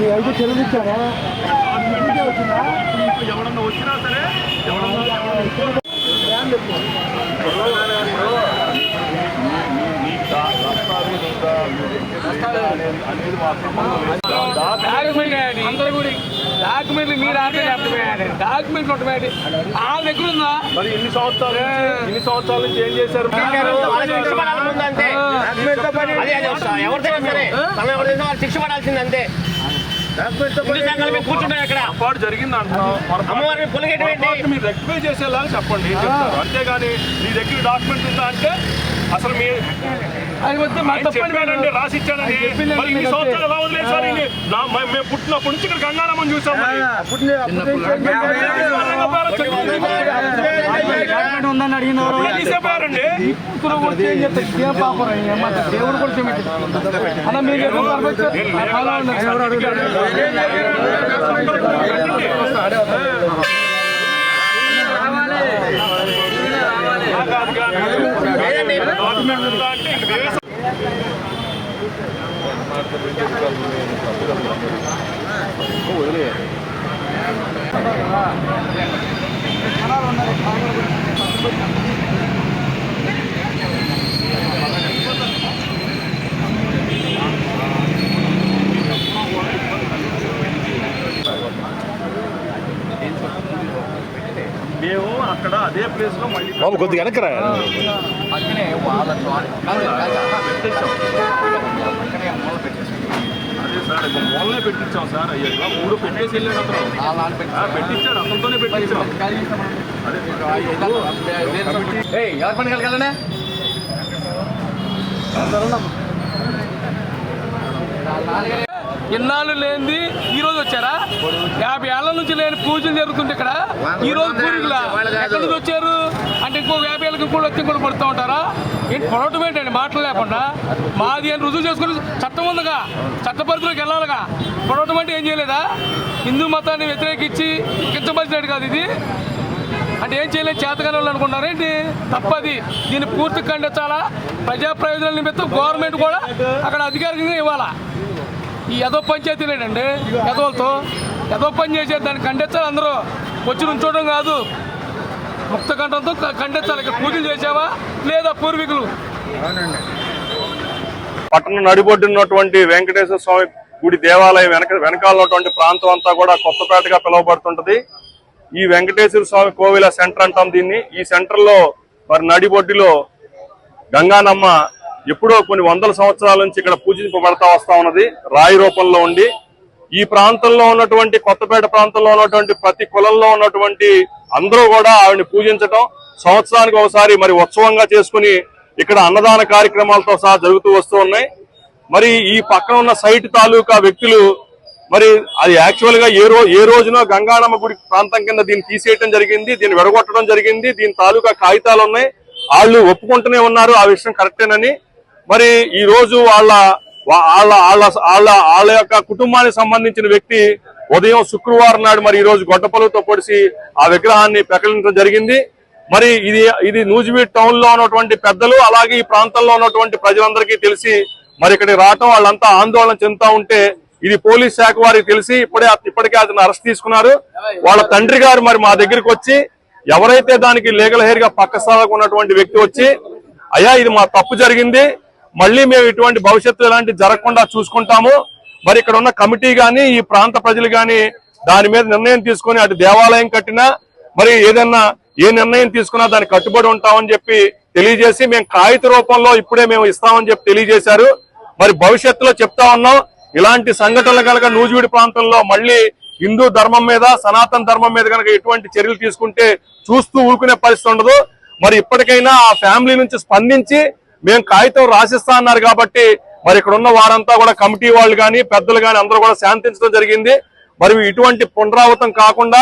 నీ ఐదు చెల్లించానా ఎవడన్నా వచ్చినా సరే అనేది డాక్యుమెంట్లు మీరు ఆటే చెప్పవేయండి డాక్యుమెంట్లు ఉంటాయండి ఆ దగ్గర ఉందా? మరి ఇన్ని సంవత్సరాలు ఇన్ని సంవత్సరాల నుంచి ఏం చేశారు? ఎవరిదైనా సరే? శిక్ష పడాల్సింది అంతే. హిందూ సంఘాలు మేము కూర్చుంటాం ఇక్కడ పొరపాటు జరిగింది అంటున్నాం మీరు రెక్టిఫై చేసేలాగా చెప్పండి. అంతేగాని మీ దగ్గర డాక్యుమెంట్ ఉందా అంటే అసలు మీ చెప్పాడండి రాసి చెప్పిందండి మరి ఇన్ని సంవత్సరాలు ఎలా? నా- మ- మేము పుట్టినప్పటి నుంచి ఇక్కడ గంగారామని చూసాం దేవుడు కూడా మేము అక్కడ అదే ప్లేస్లో మళ్ళీ కొద్దిగా వెనకరా అదే సార్ ఇది మూలనే పెట్టించాం సార్. అయ్యా ఇలా మూడు పెట్టేసి వెళ్ళాడు అతను. పెట్టించాడు అతనితోనే పెట్టించాం. అదే ఎవరి పని కలగలనే? ఇన్నాళ్ళు లేనిది ఈ రోజు వచ్చారా? యాభై ఏళ్ళ నుంచి లేని పూజలు జరుగుతుంటే ఇక్కడ. ఈ రోజు ఎక్కడి నుంచి వచ్చారు? అంటే ఇంకో యాభై ఏళ్ళకి కూడా పడుతూ ఉంటారా? ఏంటి పొడవటం ఏంటండి? మాటలు లేకుండా మాది అని రుజువు చేసుకుని చట్టం ఉందిగా. చట్ట పరిధిలోకి వెళ్ళాలిగా. పొడవటం అంటే ఏం చేయలేదా? హిందూ మతాన్ని వ్యతిరేకించి కించపరిచినట్టు కాదు ఇది. అంటే ఏం చేయలేదు? చేతగానే వాళ్ళు అనుకున్నారేంటి తప్పది. దీన్ని పూర్తి ఖండించాలా? ప్రజా ప్రయోజనాల నిమిత్తం గవర్నమెంట్ కూడా అక్కడ అధికారికంగా ఇవ్వాలా? ఈ ఎదో పంచాయతీలేనండి ఎదోలతో యదో పని చేసేది దాన్ని ఖండించాలి. అందరూ వచ్చి నుంచోవడం కాదు. ముక్తకంఠంతో ఖండించాలి. ఇక్కడ పూజలు చేసావా లేదా పూర్వీకులు? పట్టణం నడిబొడ్డున్నటువంటి వెంకటేశ్వర స్వామి గుడి దేవాలయం వెనక వెనకాల ఉన్నటువంటి ప్రాంతం అంతా కూడా కొత్తపేటగా పిలువబడుతుంటది. ఈ వెంకటేశ్వర స్వామి కోవిల సెంటర్ అంటాం దీన్ని. ఈ సెంటర్లో మరి నడిబొడ్డులో గంగానమ్మ ఎప్పుడో కొన్ని వందల సంవత్సరాల నుంచి ఇక్కడ పూజింపబడతా వస్తా ఉన్నది. రాయి రూపంలో ఉండి. ఈ ప్రాంతంలో ఉన్నటువంటి కొత్తపేట ప్రాంతంలో ఉన్నటువంటి ప్రతి కులంలో ఉన్నటువంటి అందరూ కూడా ఆవిడని పూజించటం సంవత్సరానికి ఒకసారి మరి ఉత్సవంగా చేసుకుని ఇక్కడ అన్నదాన కార్యక్రమాలతో సహా జరుగుతూ వస్తూ ఉన్నాయి. మరి ఈ పక్కన ఉన్న సైట్ తాలూకా వ్యక్తులు మరి అది యాక్చువల్గా ఏ రో ఏ రోజునో గంగానమ్మ గుడి ప్రాంతం కింద దీన్ని తీసేయటం జరిగింది దీన్ని విడగొట్టడం జరిగింది దీని తాలూకా కాగితాలు ఉన్నాయి. వాళ్ళు ఒప్పుకుంటూనే ఉన్నారు ఆ విషయం కరెక్టేనని. మరి ఈ రోజు వాళ్ళ వాళ్ళ వాళ్ళ వాళ్ళ వాళ్ళ యొక్క కుటుంబానికి సంబంధించిన వ్యక్తి ఉదయం శుక్రవారం నాడు మరి ఈ రోజు గొడ్డపలుతో పొడిసి ఆ విగ్రహాన్ని ప్రకటించడం జరిగింది. మరి ఇది ఇది నూజివీడ్ టౌన్లో ఉన్నటువంటి పెద్దలు అలాగే ఈ ప్రాంతంలో ఉన్నటువంటి ప్రజలందరికీ తెలిసి మరి ఇక్కడికి రావటం వాళ్ళంతా ఆందోళన చెందుతా ఉంటే ఇది పోలీస్ శాఖ వారికి తెలిసి ఇప్పుడే ఇప్పటికే అతను అరెస్ట్ తీసుకున్నారు. వాళ్ళ తండ్రి గారు మరి మా దగ్గరికి వచ్చి ఎవరైతే దానికి లీగల్ హెయిర్గా పక్క స్థాయికి ఉన్నటువంటి వ్యక్తి వచ్చి అయ్యా ఇది మా తప్పు జరిగింది. మళ్ళీ మేము ఇటువంటి భవిష్యత్తు ఇలాంటి జరగకుండా చూసుకుంటాము. మరి ఇక్కడ ఉన్న కమిటీ గాని ఈ ప్రాంత ప్రజలు గాని దాని మీద నిర్ణయం తీసుకొని అటు దేవాలయం కట్టినా మరి ఏదన్నా ఏ నిర్ణయం తీసుకున్నా దానికి కట్టుబడి ఉంటామని చెప్పి తెలియజేసి మేము కాగిత రూపంలో ఇప్పుడే మేము ఇస్తామని చెప్పి తెలియజేశారు. మరి భవిష్యత్తులో చెప్తా ఉన్నాం ఇలాంటి సంఘటనలు కనుక నూజివీడి ప్రాంతంలో మళ్ళీ హిందూ ధర్మం మీద సనాతన ధర్మం మీద కనుక ఎటువంటి చర్యలు తీసుకుంటే చూస్తూ ఊరుకునే పరిస్థితి ఉండదు. మరి ఇప్పటికైనా ఆ ఫ్యామిలీ నుంచి స్పందించి మేము కాగితం రాసిస్తా అన్నారు కాబట్టి మరి ఇక్కడ ఉన్న వారంతా కూడా కమిటీ వాళ్ళు కానీ పెద్దలు కానీ అందరూ కూడా శాంతించడం జరిగింది. మరి ఇటువంటి పునరావృతం కాకుండా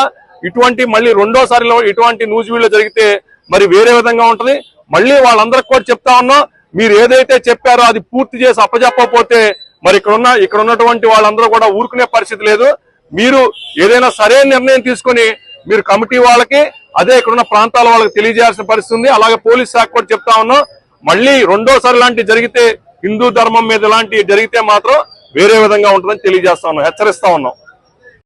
ఇటువంటి మళ్ళీ రెండోసారిలో ఇటువంటి నూజివీళ్ళు జరిగితే మరి వేరే విధంగా ఉంటుంది. మళ్ళీ వాళ్ళందరికి కూడా చెప్తా ఉన్నాం మీరు ఏదైతే చెప్పారో అది పూర్తి చేసి అప్పజెప్పకపోతే మరి ఇక్కడ ఉన్న ఇక్కడ ఉన్నటువంటి వాళ్ళందరూ కూడా ఊరుకునే పరిస్థితి లేదు. మీరు ఏదైనా సరైన నిర్ణయం తీసుకొని మీరు కమిటీ వాళ్ళకి అదే ఇక్కడ ఉన్న ప్రాంతాల వాళ్ళకి తెలియజేయాల్సిన పరిస్థితి ఉంది. అలాగే పోలీస్ శాఖ కూడా చెప్తా ఉన్నాం. మళ్ళీ రెండోసారి లాంటి జరిగితే హిందూ ధర్మం మీద ఇలాంటి జరిగితే మాత్రం వేరే విధంగా ఉంటుందని తెలియజేస్తా ఉన్నాం. హెచ్చరిస్తా ఉన్నాం.